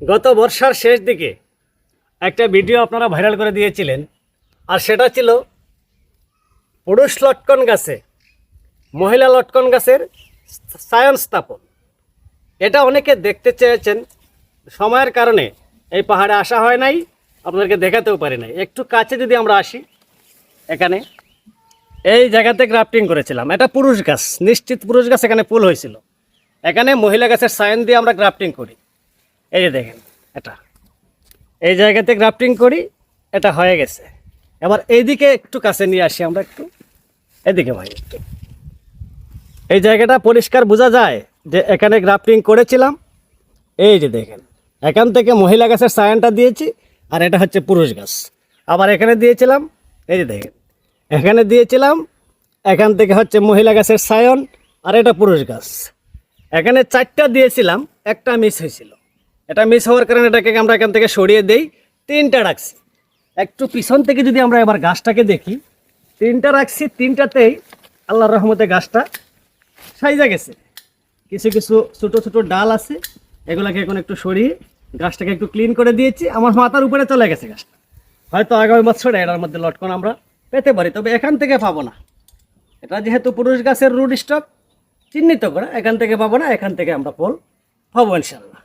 গত বর্ষার শেষ দিকে একটা ভিডিও আপনারা ভাইরাল করে দিয়েছিলেন। আর সেটা ছিল পুরুষ লটকন গাছে, মহিলা লটকন গাছের সায়ন স্থাপন এটা অনেকে দেখতে চেয়েছেন। সময়ের কারণে এই পাহাড়ে আসা হয় নাই, আপনাদেরকে দেখাতেও পারি নাই। একটু কাছে যদি আমরা আসি, এখানে এই জায়গাতে গ্রাফটিং করেছিলাম। এটা পুরুষ গাছ, নিশ্চিত পুরুষ গাছ এখানে ফুল হয়েছিল। এখানে মহিলা গাছের সায়ন দিয়ে আমরা গ্রাফটিং করি। এই যে দেখেন, এটা। এই জায়গাতে গ্রাফটিং করি, এটা হয়ে গেছে। এবার এইদিকে একটু কাছে নিয়ে আসি আমরা একটু। এদিকে ভাই, একটু। এই জায়গাটা পরিষ্কার বোঝা যায় যে এখানে গ্রাফটিং করেছিলাম। এই যে দেখেন, এখান থেকে মহিলা গাছের সায়নটা দিয়েছি, আর এটা হচ্ছে পুরুষ গাছ। আবার এখানে দিয়েছিলাম, এই যে দেখেন, এখানে দিয়েছিলাম, এখান থেকে হচ্ছে মহিলা গাছের সায়ন, আর এটা পুরুষ গাছ। এখানে চারটা দিয়েছিলাম, একটা মিস হয়েছিল। এটা মিস হওয়ার কারণে এটাকে আমরা এখান থেকে সরিয়ে দেই। তিনটা রাখছি। একটু পিছন থেকে যদি আমরা এবার গাছটাকে দেখি, তিনটা রাখছি, তিনটাতেই আল্লাহর রহমতে গাছটা সাইজা গেছে। কিছু কিছু ছোট ছোট ডাল আছে, এগুলাকে এখন একটু সরিয়ে গাছটাকে একটু ক্লিন করে দিয়েছি। আমার মাথার উপরে চলে গেছে গাছটা। হয়তো আগামী বছরে এটার মধ্যে লটকন আমরা পেতে পারি, তবে এখান থেকে পাবো না। এটা যেহেতু পুরুষ গাছের রুট স্টক চিহ্নিত করা এখান থেকে পাবো না, এখান থেকে আমরা ফল পাবো ইনশাল্লাহ